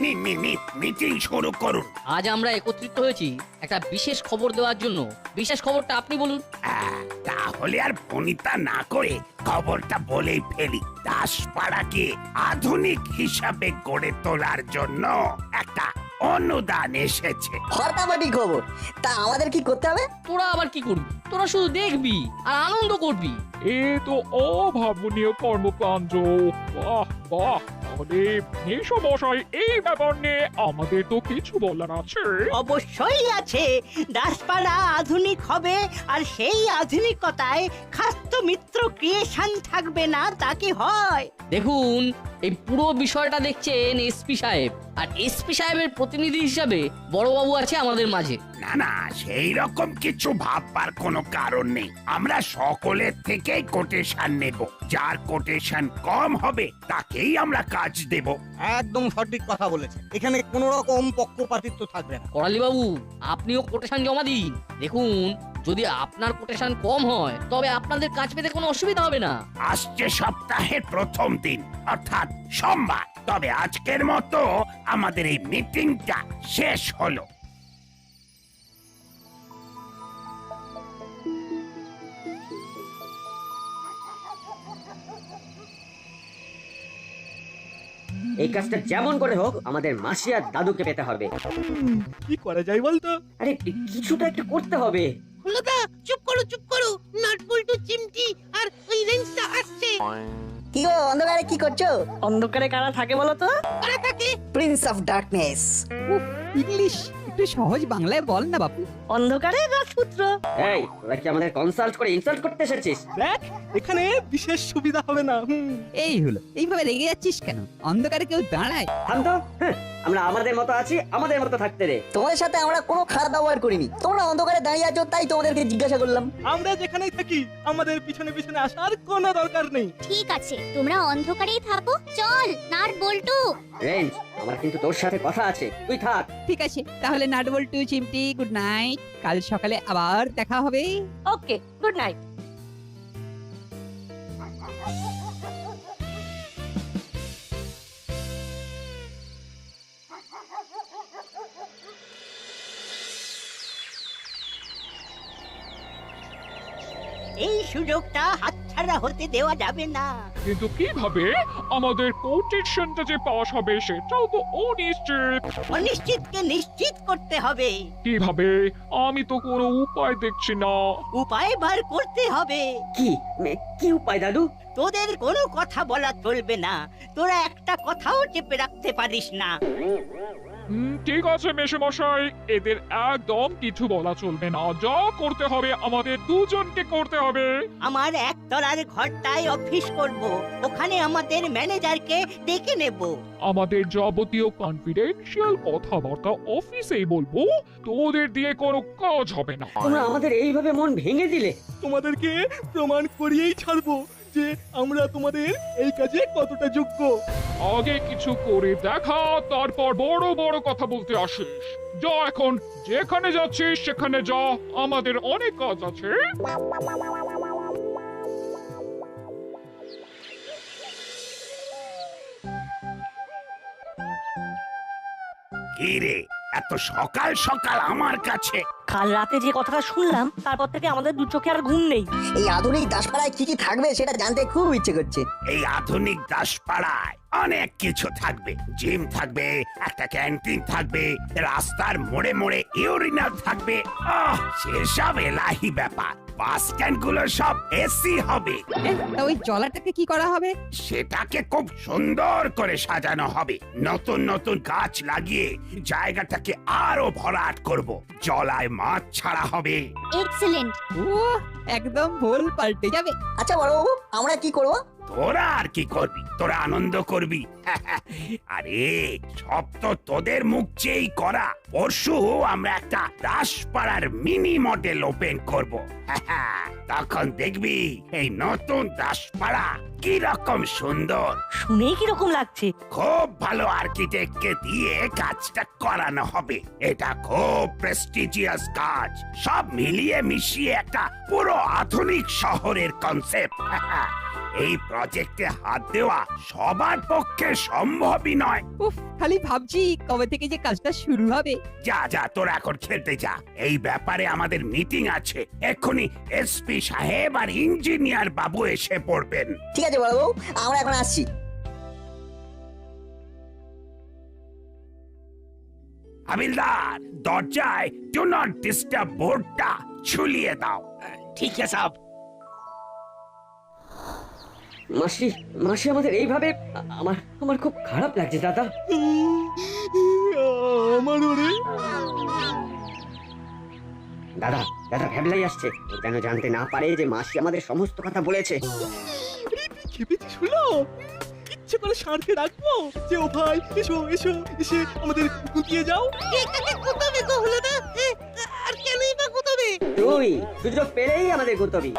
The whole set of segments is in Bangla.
মিটিং শুরু করুন। আজ আমরা একত্রিত হয়েছি একটা বিশেষ খবর দেওয়ার জন্য। বিশেষ খবরটা আপনি বলুন। আহ, তাহলে আর ফোনিতা না করে খবরটা বলেই ফেলি। দাসপাড়াকে আধুনিক হিসাবে গড়ে তোলার জন্য একটা অনুদান এসেছে। ফাটাফাটি খবর। তা আমাদের কি করতে হবে? তোরা আবার কি করবি? তোরা শুধু দেখবি আর আনন্দ করবি। এ তো অভাবনীয় কর্মকাণ্ড। বাহ বাহ। তাহলে মেশো মশাই এই ব্যাপার নিয়ে আমাদের তো কিছু বলার আছে। অবশ্যই আছে। দাসপাড়া আধুনিক হবে আর সেই আধুনিকতায় খাস্ত মিত্র ক্রিয়েশন থাকবে না তা কি হয়? দেখুন এই পুরো বিষয়টা দেখছেন এসপি সাহেব। আর এসপি সাহেবের প্রতিনিধি হিসাবে বড়বাবু আছে আমাদের মাঝে। না না সেই রকম কিছু ভাববার কোনো কারণ নেই। আমরা সকলের থেকেই কোটেশন নেব। যার কোটেশন কম হবে তাকেই আমরা কাজ দেব। একদম সঠিক কথা বলেছে এখানে কোনো রকম পক্ষপাতিত্ব থাকবে না। করালি বাবু আপনিও কোটেশন জমা দিন। দেখুন যদি আপনার কোটেশন কম হয় তবে আপনাদের কাজ পেতে কোনো অসুবিধা হবে না। আসছে সপ্তাহের প্রথম দিন অর্থাৎ সোমবার। তবে আজকের মতো আমাদের এই মিটিংটা শেষ হলো। এই কাজটা যেমন করে হোক আমাদের মাসি আর দাদুকে পেতে হবে। কি করা যায় বলতো? আরে কিছুটা একটু করতে হবে। হলোদা চুপ করো চুপ করো। নাট বল্টু চিমটি আর ওই রেঞ্জটা আসছে। কি গো অন্ধকারে কি করছ? অন্ধকারে কারা থাকে বলো তো? Prince of darkness English. একটু সহজ বাংলায় বল না বাপু। অন্ধকারে রাজপুত্র এই তোরা কি আমাদের কনসাল্ট করে ইনসাল্ট করতে এসেছিস? দেখ এখানে বিশেষ সুবিধা হবে না হুম। এই হলো এইভাবে রেগে যাচ্ছিস কেন? অন্ধকারে কেউ দাঁড়ায়? থাম তো হ্যাঁ, আমরা আমাদের মতো আছি আমাদের মতো থাকতে দে। তোমাদের সাথে আমরা কোনো খারাপ ব্যবহার করিনি। তোমরা অন্ধকারে দাঁড়িয়ে আছো তাই তোমাদেরকে জিজ্ঞাসা করলাম। আমরা যেখানেই থাকি আমাদের পিছনে পিছনে আসার কোনো দরকার নেই। ঠিক আছে তোমরা অন্ধকারেই থাকো চল নাট বল্টু। রেঞ্জ আমার কিন্তু তোর সাথে কথা আছে। তুই থাক। ঠিক আছে তাহলে নাটবল টু চিমটি গুড নাইট। কাল সকালে আবার দেখা হবে। Okay good night. এই সুযোগটা হাতছাড়া হতে দেওয়া যাবে না। কিন্তু কীভাবে? আমাদের কোটেশনটা যে পাস হবে সেটাও তো অনিশ্চিত। অনিশ্চিতকে নিশ্চিত করতে হবে। কীভাবে? আমি তো কোনো উপায় দেখছি না। উপায় বার করতে হবে। কি? মে- কি উপায় দাদু? তোদের কোনো কথা বলা চলবে না। তোরা একটা কথাও চেপে রাখতে পারিস না। ঠিক আছে মেশামশাই এদের একদম কিছু বলা চলবে না। যা করতে হবে আমাদের দুজনকে করতে হবে। আমার একতলার ঘরটায় অফিস করব। ওখানে আমাদের ম্যানেজারকে ডেকে নেব। আমাদের যাবতীয় কনফিডেন্সিয়াল কথাবার্তা অফিসেই বলব। তোদের দিয়ে কোনো কাজ হবে না। তোমরা আমাদের এইভাবে মন ভেঙে দিলে? তোমাদেরকে প্রমাণ করিয়েই ছাড়বো। যে আমরা তোমাদের এই কাজে কতটা যোগ্য। আগে কিছু করে দেখা তারপর বড় বড় কথা বলতে আসিস। যা এখন যেখানে যাচ্ছিস সেখানে যা। আমাদের অনেক কাজ আছে। কি রে? এত সকাল সকাল আমার কাছে। কাল রাতে যে কথাটা শুনলাম তারপর থেকে আমাদের দু চোখে আর ঘুম নেই। এই আধুনিক দাসপাড়ায় কি কি থাকবে সেটা জানতে খুব ইচ্ছে করছে। এই আধুনিক দাসপাড়ায় অনেক কিছু থাকবে। জিম থাকবে একটা ক্যান্টিন থাকবে রাস্তার মোড়ে মোড়ে ইউরিনাল থাকবে। আহ সেসব এলাহি ব্যাপার। বাস স্ট্যান্ডগুলো সব এসি হবে। তা ওই জলাটাকে কি করা হবে? সেটাকে খুব সুন্দর করে সাজানো হবে। নতুন নতুন গাছ লাগিয়ে জায়গাটাকে আরও ভরাট করব। জলায় মাছ ছাড়া হবে। এক্সেলেন্ট ও একদম ভুল পাল্টে যাবে। আচ্ছা বড়বাবু আমরা কি করব? তোরা আর কি করবি? তোরা আনন্দ করবি? আরে সব তো তোদের মুখ চেয়েই করা। পরশু আমরা একটা দাসপাড়ার মিনি মডেল ওপেন করব। তখন দেখবি এই নতুন দাসপাড়া কি রকম সুন্দর। শুনেই কীরকম লাগছে। খুব ভালো আর্কিটেক্টকে দিয়ে কাজটা করানো হবে। এটা খুব প্রেস্টিজিয়াস কাজ। সব মিলিয়ে মিশিয়ে একটা পুরো আধুনিক শহরের কনসেপ্ট এই প্রজেক্টে হাত দেওয়া সবার পক্ষে সম্ভবই নয়। উফ খালি ভাবছি কবে থেকে যে কাজটা শুরু হবে। যা যা তোরা এখন খেলতে যা। এই ব্যাপারে আমাদের মিটিং আছে। এক্ষুনি এসপি সাহেব আর ইঞ্জিনিয়ার বাবু এসে পড়বেন। ঠিক আছে বড়বাবু আমরা এখন আসছি। হাবিলদার দরজায় ডু নট ডিস্টার্ব বোর্ডটা ঝুলিয়ে দাও। ঠিক আছে সাব। মাসি মাসি আমাদের এইভাবে আমার আমার খুব খারাপ লাগছে দাদা। আমার ওরে দাদা দাদা ভ্যাবলাই আসছে। ও যেন জানতে না পারে যে মাসি আমাদের সমস্ত কথা বলেছে। খেপেছি শুনো ইচ্ছে করে সারকে রাখব যে ও ভাই এসো এসো এসে আমাদের গুটিয়ে যাও। কে কাকে গো হলো না আর কেনই বা কোথাবে তুই সুযোগ পেলেই আমাদের গুতবি।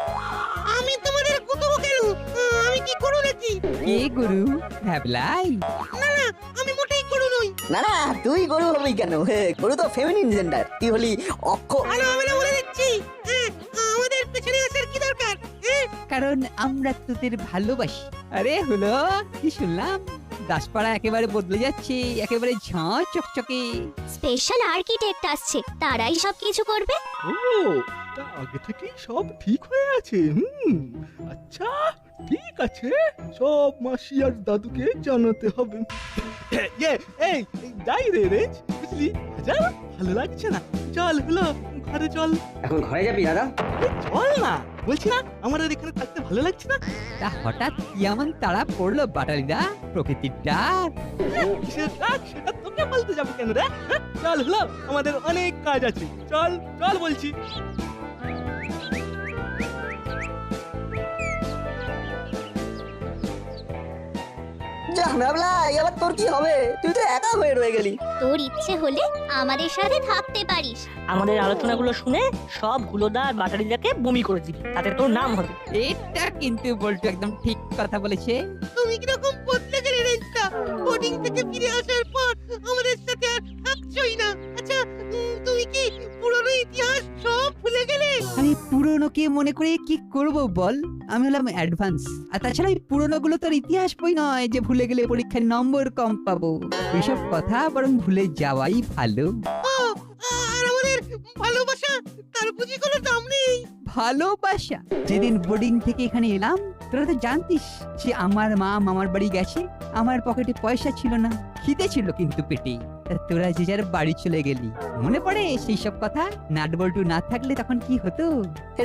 কি করো নাকি? কে গুরু ভ্যাবলাই না না আমি মোটেই করো নই। না না তুই গরু হবি কেন? হে, গরু তো ফেমিনিন জেন্ডার তুই হলি অক্ষ। হবে না বলে দিচ্ছি। হ্যাঁ, আমাদের পেছনে আসার কি দরকার? হ্যাঁ কারণ আমরা তোদের ভালোবাসি। আরে হলো কি শুনলাম? দাসপাড়া একেবারে বদলে যাচ্ছে একেবারে ঝাঁ চকচকে। স্পেশাল আর্কিটেক্ট আসছে তারাই সব কিছু করবে। ও তা আগে থেকেই সব ঠিক হয়ে আছে হুম। আচ্ছা ঠিক আছে সব মাসি আর দাদুকে জানাতে হবে। ইয়ে এই এই, যাই রে রে বুঝলি? যা ভালো লাগছে না। চল হলো ঘরে চল। এখন ঘরে যাবি দাদা? চল না বলছি না আমার আর এখানে থাকতে ভালো লাগছে না? তা হঠাৎ কি এমন তারা পড়ল বাটালিদা? প্রকৃতির ডাক। কিসের সেটা তোকে বলতে যাব কেন রে? হ্যাঁ? চল হলো আমাদের অনেক কাজ আছে। চল চল বলছি। যা ভাবলা এবার তোর কি হবে? তুই তো একা হয়ে রয়ে গেলি। তোর ইচ্ছে হলে আমাদের সাথে থাকতে পারিস। আমাদের আলোচনাগুলো শুনে সব আর বাটারিদাকে বমি করে দিবি তাতে তোর নাম হবে। এটা কিন্তু বলটু একদম ঠিক কথা বলেছে। তুমি কীরকম বদলে গেলে বোর্ডিং থেকে ফিরে আসার পুরনোকে মনে করে কি করব বল? আমি হলাম অ্যাডভান্স আর তাছাড়া এই পুরনোগুলো তোর ইতিহাস বই নয় যে ভুলে গেলে পরীক্ষায় নম্বর কম পাবো। এসব কথা বরং ভুলে যাওয়াই ভালো। আর আমাদের ভালোবাসা, তার বুঝি কোনো দাম নেই। ভালোবাসা। যেদিন বোর্ডিং থেকে এখানে এলাম তোরা তো জানতিস যে আমার মা মামার বাড়ি গেছে আমার পকেটে পয়সা ছিল না খিদে ছিল কিন্তু পেটে তা তোরা যে যার বাড়ি চলে গেলি। মনে পড়ে সেই সব কথা? নাট বল্টু না থাকলে তখন কি হতো?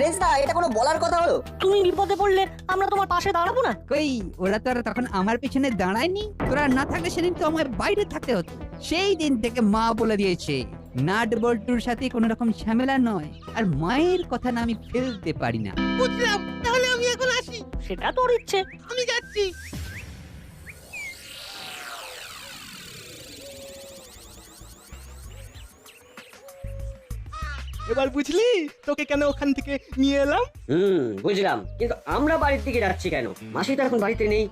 রেজদা এটা কোনো বলার কথা হলো? তুমি বিপদে পড়লে আমরা তোমার পাশে দাঁড়াবো না? কই ওরা তো আর তখন আমার পিছনে দাঁড়ায়নি। তোরা না থাকলে সেদিন তো আমার বাইরে থাকতে হতো। সেই দিন থেকে মা বলে দিয়েছে নাট বল্টুর সাথে কোনো রকম ঝামেলা নয়। আর মায়ের কথা না আমি ফেলতে পারি না। বুঝলাম তাহলে আমি এখন আসি। সেটা তোর ইচ্ছে। আমি যাচ্ছি। এবার বুঝলি তোকে কেন ওখান থেকে নিয়ে এলাম? হুম বুঝলাম। কিন্তু আমরা বাড়ির দিকে যাচ্ছি কেন? মাসি তো এখন বাড়িতে নেই।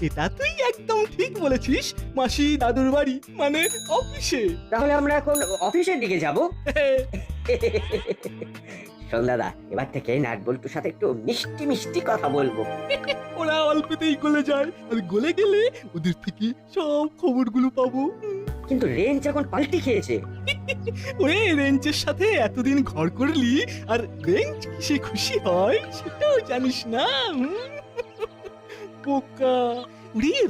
এটা তুই একদম ঠিক বলেছিস মাসি দাদুর বাড়ি মানে অফিসে। তাহলে আমরা এখন অফিসের দিকে যাব? শোন দাদা এবার থেকে নাট বল্টুর সাথে একটু মিষ্টি মিষ্টি কথা বলব। ওরা অল্পতেই গলে যায় আর গলে গেলে ওদের থেকে সব খবরগুলো পাবো। কিন্তু রেঞ্জ এখন পাল্টি খেয়েছে। ওরে রেঞ্চের সাথে এতদিন ঘর করলি আর রেঞ্চ কিসে খুশি হয় সেটাও জানিস না? বোকা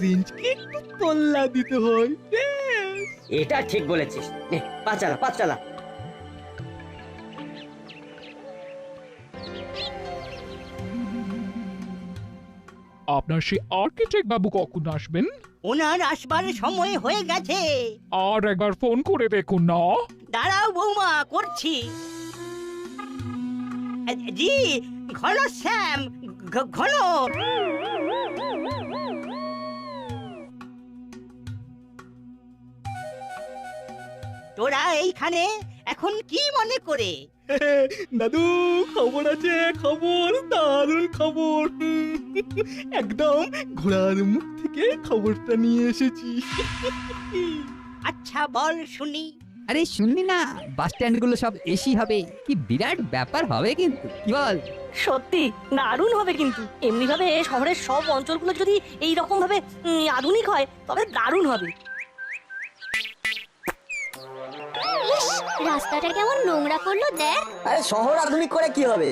রেঞ্জকে একটু তল্লা দিতে হয়। ব্যাস। এটা ঠিক বলেছিস। নে পা চালা পা চালা। আপনার সেই আর্কিটেক্ট বাবু কখন আসবেন? ওনার আসবার সময় হয়ে গেছে। আর একবার ফোন করে দেখুন না। দাঁড়াও বৌমা করছি। জি ঘন শ্যাম ঘ- ঘন। তোরা এইখানে এখন কি মনে করে? দাদু খবর আছে খবর দারুণ খবর। একদম ঘোড়ার মুখ থেকে খবরটা নিয়ে এসেছি। আচ্ছা বল শুনি। আরে শুনলি না বাস স্ট্যান্ডগুলো সব এসি হবে। কি বিরাট ব্যাপার হবে কিন্তু কি বল? সত্যি দারুণ হবে কিন্তু। এমনি ভাবে শহরের সব অঞ্চলগুলো যদি এই রকম ভাবে আধুনিক হয় তবে দারুণ হবে। ইস রাস্তাটা কেমন নোংরা করল দেখ। শহর আধুনিক করে কি হবে?